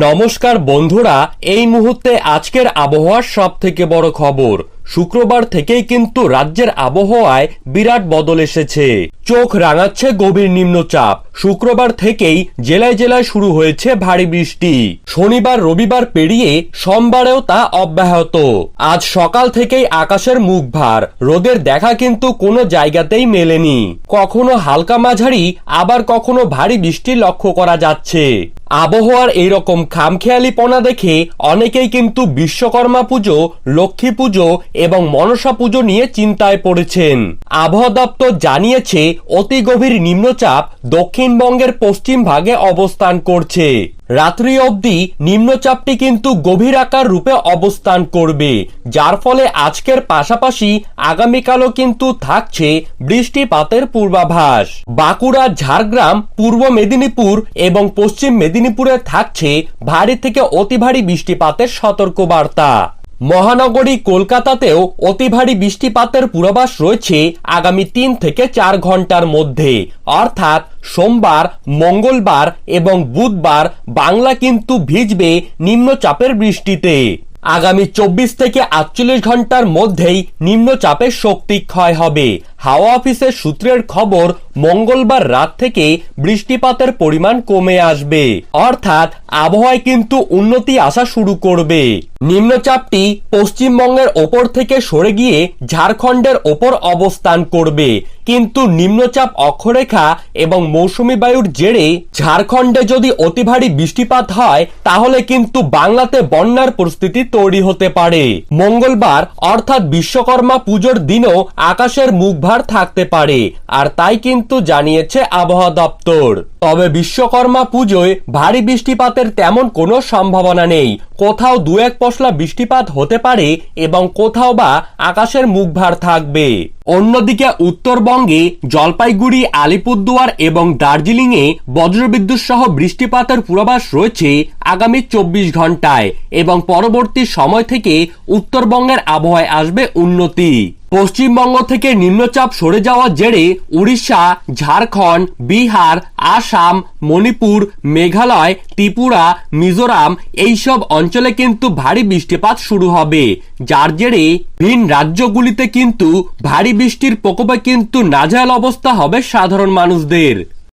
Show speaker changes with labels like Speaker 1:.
Speaker 1: নমস্কার বন্ধুরা এই মুহূর্তে আজকের আবহাওয়ার সব থেকে বড় খবর। শুক্রবার থেকেই কিন্তু রাজ্যের আবহাওয়ায় বিরাট বদল এসেছে। চোখ রাঙাচ্ছে গভীর নিম্নচাপ। শুক্রবার থেকেই জেলায় জেলায় শুরু হয়েছে ভারী বৃষ্টি। শনিবার, রবিবার পেরিয়ে সোমবারেও তা অব্যাহত। আজ সকাল থেকেই আকাশের মুখ ভার। রোদের দেখা কিন্তু কোনো জায়গাতেই মেলেনি। কখনো হালকা মাঝারি, আবার কখনো ভারী বৃষ্টি লক্ষ্য করা যাচ্ছে। আবহাওয়ার এইরকম খামখেয়ালিপনা দেখে অনেকেই কিন্তু বিশ্বকর্মা পুজো, লক্ষ্মী পুজো এবং মনসা পুজো নিয়ে চিন্তায় পড়েছেন। আবহাওয়া দপ্তর জানিয়েছে, অতি গভীর নিম্নচাপ দক্ষিণবঙ্গের পশ্চিম ভাগে অবস্থান করছে। রাত্রি অবধি নিম্নচাপটি কিন্তু গভীর আকার রূপে অবস্থান করবে, যার ফলে আজকের পাশাপাশি আগামীকালও কিন্তু থাকছে বৃষ্টিপাতের পূর্বাভাস। বাঁকুড়া, ঝাড়গ্রাম, পূর্ব মেদিনীপুর এবং পশ্চিম মেদিনীপুরে থাকছে ভারী থেকে অতি ভারী বৃষ্টিপাতের সতর্কবার্তা। মহানগরী কলকাতাতেও অতি ভারী বৃষ্টিপাতের পূর্বাভাস রয়েছে আগামী তিন থেকে চার ঘণ্টার মধ্যে। অর্থাৎ সোমবার, মঙ্গলবার এবং বুধবার বাংলা কিন্তু ভিজবে নিম্নচাপের বৃষ্টিতে। আগামী চব্বিশ থেকে আটচল্লিশ ঘণ্টার মধ্যেই নিম্নচাপের শক্তি ক্ষয় হবে। হাওয়া অফিসের সূত্রের খবর, মঙ্গলবার রাত থেকে বৃষ্টিপাতের পরিমাণ কমে আসবে। অর্থাৎ, আবহাওয়ায় কিন্তু উন্নতি আসা শুরু করবে। নিম্নচাপটি পশ্চিমবঙ্গের ওপর থেকে সরে গিয়ে ঝাড়খণ্ডের ওপর অবস্থান করবে। কিন্তু নিম্নচাপ অক্ষরেখা এবং মৌসুমী বায়ুর জেরে ঝাড়খণ্ডে যদি অতি ভারী বৃষ্টিপাত হয়, তাহলে কিন্তু বাংলাতে বন্যার পরিস্থিতি তৈরি হতে পারে। মঙ্গলবার, অর্থাৎ বিশ্বকর্মা পুজোর দিনও আকাশের মুখভার থাকতে পারে, আর তাই কিন্তু জানিয়েছে আবহাওয়া দপ্তর। তবে বিশ্বকর্মা পুজোয় ভারী বৃষ্টিপাতের তেমন কোনো সম্ভাবনা নেই। কোথাও দু এক পশলা বৃষ্টিপাত হতে পারে এবং কোথাও বা আকাশের মুখ ভার থাকবে। অন্যদিকে উত্তরবঙ্গে জলপাইগুড়ি, আলিপুরদুয়ার এবং দার্জিলিংয়ে বজ্রবিদ্যুৎ সহ বৃষ্টিপাতের পূর্বাভাস রয়েছে আগামী চব্বিশ ঘন্টায় এবং পরবর্তী সময় থেকে উত্তরবঙ্গের আবহাওয়ায় আসবে উন্নতি। পশ্চিমবঙ্গ থেকে নিম্নচাপ সরে যাওয়ার জেরে উড়িষ্যা, ঝাড়খণ্ড, বিহার, আসাম, মণিপুর, মেঘালয়, ত্রিপুরা, মিজোরাম এইসব অঞ্চলে কিন্তু ভারী বৃষ্টিপাত শুরু হবে। যার জেরে ভিন রাজ্যগুলিতে কিন্তু ভারী বৃষ্টির প্রকোপে কিন্তু নাজাল অবস্থা হবে সাধারণ মানুষদের।